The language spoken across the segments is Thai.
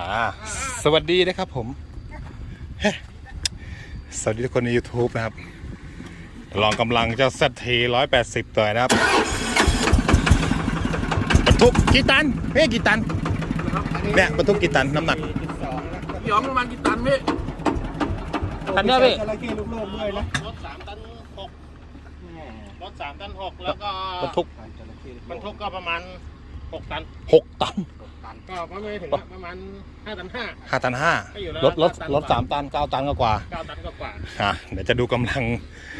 อ่าสวัสดีนะครับผมเฮ้สวัสดีทุกคนใน YouTube นะครับ ลองกำลังเจ้า ZT 180ตัวนะครับบรรทุกกี่ตันเฮ้ยกี่ตัน เนี่ยบรรทุกกี่ตันน้ำหนัก พี่อ๋องประมาณกี่ตันพี่ ตันเนี่ยพี่ จระเข้ลูกโลกด้วยนะรถสามตันหกรถสามตันหกแล้วก็บรรทุกบรรทุกก็ประมาณหกตัน6ตัน ก็ประมาณถึงประมาณห้าตันห้า5ตันให้อยู่แล้ว5รถรถตันรถ3ตัน9ตันก็กว่าเก้าตันก็กว่าอะเดี๋ยวจะดูกำลัง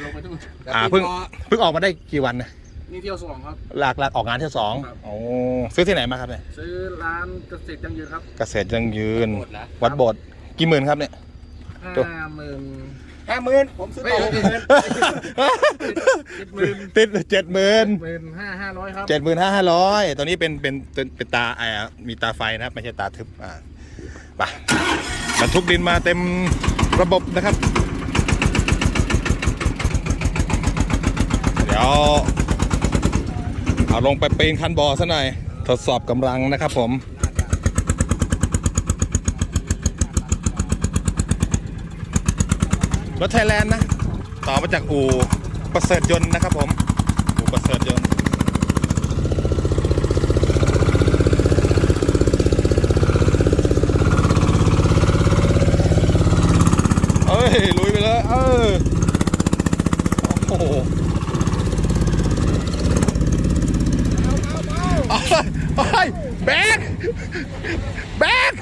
ลงไปทุกอ่าเพิ่งเพิ่งออกมาได้กี่วันนะนี่เที่ยวสองครับ หลักหลักออกงานที่สองครับโอ้ซื้อที่ไหนมาครับเนี่ยซื้อร้านเกษตรยังยืนครับ เกษตรยังยืน วัดโบสถ์กี่หมื่นครับเนี่ยตัวห้าหมื่น ห้าหมื่นผมซื้อเฮ้ยต่อเฮ้ยเฮ้ยติดเจ็ดหมื่นหมื่นห้าห้าร้อยครับเจ็ดหมื่นห้าร้อยตัวนี้เป็นเป็นเป็นเป็นตาไอ้อะมีตาไฟนะครับไม่ใช่ตาทึบอ่าไปบรรทุกดินมาเต็มระบบนะครับ เดี๋ยวเอาลงไปปีนคันบอซะหน่อย ทดสอบกำลังนะครับผม รถไทยแลนด์นะ ต่อมาจากอู่ประเสริฐยนต์นะครับผมอู่ประเสริฐยนต์เอ้ยลุยไปเลยเออโอ้โหเอาเอาเอาแบกแบก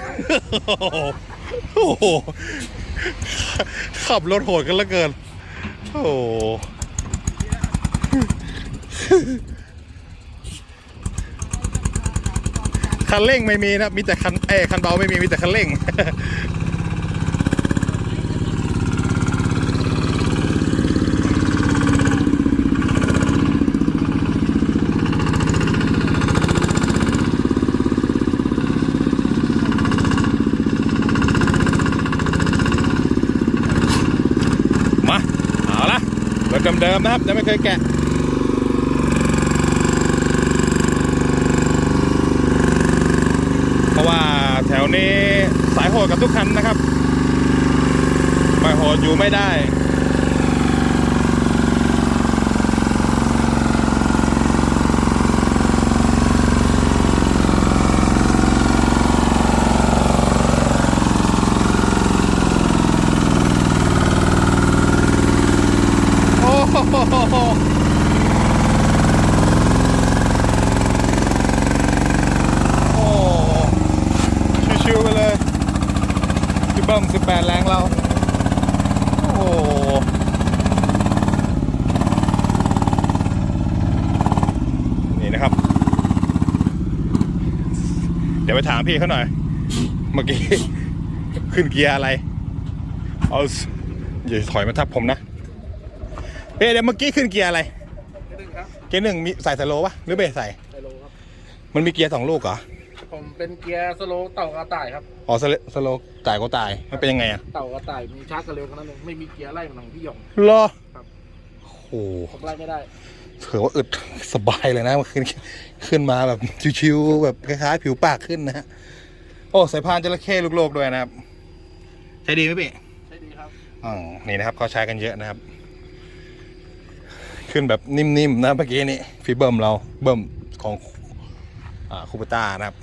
โอ้โห ขับรถโหดกันละเกิน โอ้คันเร่งไม่มีนะ มีแต่คันเอคันเบาไม่มี มีแต่คันเร่ง มา เอาละรถ เดิมนะครับ ยังไม่เคยแกะเพราะว่าแถวนี้สายโหดกับทุกคันนะครับ ไม่โหดอยู่ไม่ได้ โอ้โหโอ้ชิวๆไปเลยพี่เบิ้ม 18 แรงเรา โอ้โหนี่นะครับ เดี๋ยวไปถามพี่เขาหน่อย เมื่อกี้ ขึ้นเกียร์อะไร เอาอย่าถอยมาทับผมนะเอ๊ะเดี๋ยวเมื่อกี้ขึ้นเกียร์อะไรหนึ่งครับเกียร์หนึ่งมีใส่สโลว์ปะหรือเบรกใส่ไซโลครับมันมีเกียร์สองลูกเหรอ ผมเป็นเกียร์สโลว์เต่ากระต่ายครับ อ๋อสโลสโลว์จ่ายก็ตายมันเป็นยังไงอะเต่ากระต่ายมีชาร์จกระเร็วขนาดนึงไม่มีเกียร์ไล่เหมือนของพี่หยอง เหรอครับ โอ้โหผมไล่ไม่ได้ ถือว่าอึดสบายเลยนะมันขึ้นขึ้นมาแบบชิวๆแบบคล้ายๆผิวปากขึ้นนะฮะโอ้สายพานจระเข้ลูกโลกด้วยนะครับ ใช้ดีไหมพี่ใช่ดีครับ อ๋อนี่นะครับเขาใช้กันเยอะนะครับ ขึ้นแบบนิ่มๆนะเมื่อกี้นี่ฟีเบิร์มเราเบิร์มของอ่าคูปต้านะครับ